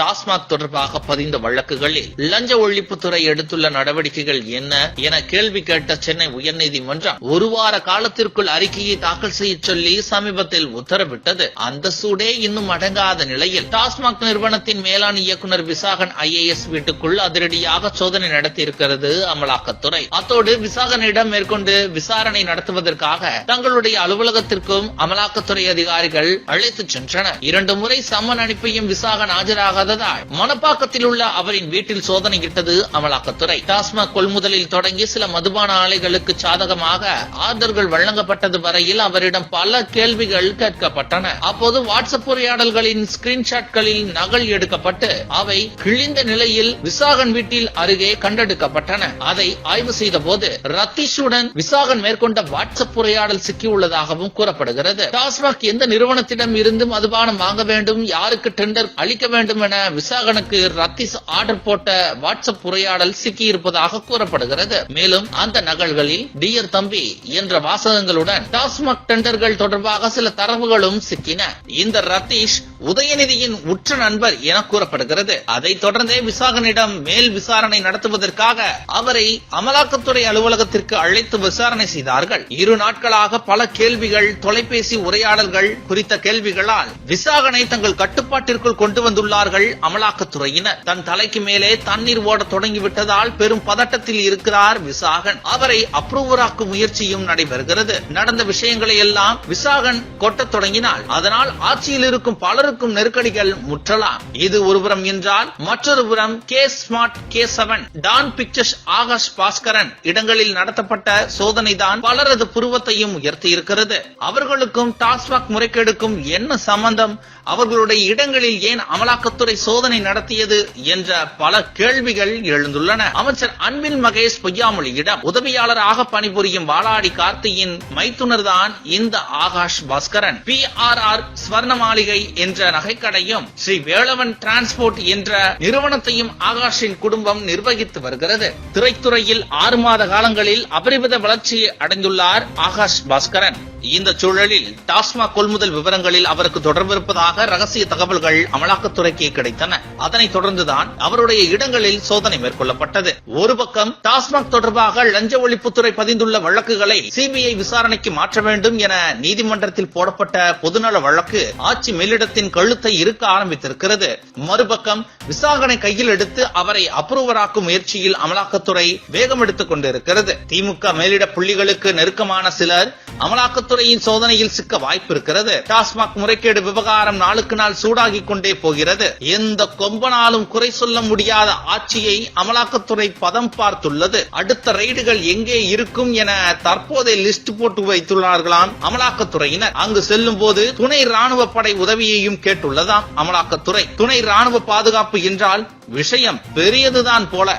டாஸ்மாக் தொடர்பாக பதிந்த வழக்குகளில் லஞ்ச ஒழிப்புத்துறை எடுத்துள்ள நடவடிக்கைகள் என்ன என கேள்வி கேட்ட சென்னை உயர்நீதிமன்றம் ஒரு வார காலத்திற்குள் அறிக்கையை தாக்கல் செய்ய சொல்லி சமீபத்தில் உத்தரவிட்டது. அந்த சூடே இன்னும் அடங்காத நிலையில் டாஸ்மாக் நிறுவனத்தின் மேலாண் இயக்குநர் விசாகன் ஐஏஎஸ் வீட்டுக்குள் அதிரடியாக சோதனை நடத்தியிருக்கிறது அமலாக்கத்துறை. அத்தோடு விசாகனிடம் மேற்கொண்டு விசாரணை நடத்துவதற்காக தங்களுடைய அலுவலகத்திற்கும் அமலாக்கத்துறை அதிகாரிகள் அழைத்துச் சென்றனர். இரண்டு முறை சம்மன் அனுப்பியும் விசாகன் ஆஜராக ஆஜராகாததால் மணப்பாக்கத்தில் உள்ள அவரின் வீட்டில் சோதனையிட்டது அமலாக்கத்துறை. டாஸ்மாக் கொள்முதலில் தொடங்கி சில மதுபான ஆலைகளுக்கு சாதகமாக ஆர்டர்கள் வழங்கப்பட்டது வரையில் அவரிடம் பல கேள்விகள் கேட்கப்பட்டன. அப்போது வாட்ஸ்அப் உரையாடல்களின் ஸ்கிரீன்ஷாட்களில் நகல் எடுக்கப்பட்டு அவை கிழிந்த நிலையில் விசாகன் வீட்டில் அருகே கண்டெடுக்கப்பட்டன. அதை ஆய்வு செய்த போது ரத்தீஷுடன் விசாகன் மேற்கொண்ட வாட்ஸ்அப் உரையாடல் சிக்கியுள்ளதாகவும் கூறப்படுகிறது. டாஸ்மாக் எந்த நிறுவனத்திடம் இருந்து மதுபானம் வாங்க வேண்டும் யாருக்கு டெண்டர் அளிக்க வேண்டும் என விசாகனுக்கு ரத்திஸ் ஆர்டர் போட்ட வாட்ஸ்அப் உரையாடல் சிக்கியிருப்பதாக கூறப்படுகிறது. மேலும் அந்த நகல்களில் டியர் தம்பி என்ற வாசகங்களுடன் டாஸ்மாக் டெண்டர்கள் தொடர்பாக சில தரவுகளும் சிக்கின. இந்த ரத்தீஷ் உதயநிதியின் உற்ற நண்பர் என கூறப்படுகிறது. அதைத் தொடர்ந்தே விசாகனிடம் மேல் விசாரணை நடத்துவதற்காக அவரை அமலாக்கத்துறை அலுவலகத்திற்கு அழைத்து விசாரணை செய்தார்கள். இரு நாட்களாக பல கேள்விகள் தொலைபேசி உரையாடல்கள் குறித்த கேள்விகளால் விசாகனை தங்கள் கட்டுப்பாட்டிற்குள் கொண்டு வந்துள்ளார்கள் அமலாக்கத்துறையினர். தன் தலைக்கு மேலே தண்ணீர் ஓட தொடங்கிவிட்டதால் பெரும் பதட்டத்தில் இருக்கிறார் விசாகன். அவரை அப்ரூவராக்கும் முயற்சியும் நடைபெறுகிறது. நடந்த விஷயங்களை எல்லாம் விசாகன் கொட்டத் தொடங்கினால் அதனால் ஆட்சியில் இருக்கும் பலருக்கும் நெருக்கடிகள் முற்றலாம். இது ஒருபுறம் என்றால் மற்றொரு புறம் K smart K seven Dawn pictures Akash Bhaskaran இடங்களில் நடத்தப்பட்ட சோதனைதான் பலரது புருவத்தையும் உயர்த்தியிருக்கிறது. அவர்களுக்கும் டாஸ்மாக் முறைகேடுக்கும் என்ன சம்பந்தம்? அவர்களுடைய இடங்களில் ஏன் அமலாக்கத்துறை சோதனை நடத்தியது என்ற பல கேள்விகள் எழுந்துள்ளன. அமைச்சர் அன்பில் மகேஷ் பொய்யாமொழியிடம் உதவியாளராக பணிபுரியும் வாலாடி கார்த்தியின் மைத்துனர் தான் இந்த Akash Bhaskaran. P R R Swarna Maligai என்ற நகைக்கடையும் ஸ்ரீ வேளவன் டிரான்ஸ்போர்ட் என்ற நிறுவனத்தையும் ஆகாஷின் குடும்பம் நிர்வகித்து வருகிறது. திரைத்துறையில் ஆறு மாத காலங்களில் அபரிமித வளர்ச்சி அடைந்துள்ளார் ஆகாஷ் பாஸ்கரன். இந்த சூழலில் டாஸ்மாக் கொள்முதல் விவரங்களில் அவருக்கு தொடர்பு இருப்பதாக ரகசிய தகவல்கள் அமலாக்கத்துறைக்கு கிடைத்தன. அதனைத் தொடர்ந்துதான் அவருடைய இடங்களில் சோதனை மேற்கொள்ளப்பட்டது. ஒரு பக்கம் டாஸ்மாக் தொடர்பாக லஞ்ச ஒழிப்புத்துறை பதிந்துள்ள வழக்குகளை சிபிஐ விசாரணைக்கு மாற்ற வேண்டும் என நீதிமன்றத்தில் போடப்பட்ட பொதுநல வழக்கு ஆட்சி மேலிடத்தின் கழுத்தை இருக்க ஆரம்பித்திருக்கிறது. மறுபக்கம் விசாகனை கையில் எடுத்து அவரை அப்ரூவராக்கும் முயற்சியில் அமலாக்கத்துறை வேகம் எடுத்துக் கொண்டிருக்கிறது. திமுக மேலிட புள்ளிகளுக்கு நெருக்கமான சிலர் அமலாக்க காவல்துறையின் சோதனையில் சிக்க வாய்ப்பு இருக்கிறது டாஸ்மாக் முறைகேடு விவகாரம் நாளுக்கு நாள் சூடாகி கொண்டே போகிறது. எந்த கொம்பனாலும் குறை சொல்ல முடியாத ஆட்சியை அமலாக்கத்துறை பதம் பார்த்துள்ளது. அடுத்த ரெய்டுகள் எங்கே இருக்கும் என தற்போதைய லிஸ்ட் போட்டு வைத்துள்ளார்களாம் அமலாக்கத்துறையினர். அங்கு செல்லும் போது துணை ராணுவ படை உதவியையும் கேட்டுள்ளதாம் அமலாக்கத்துறை. துணை ராணுவ பாதுகாப்பு என்றால் விஷயம் பெரியதுதான் போல.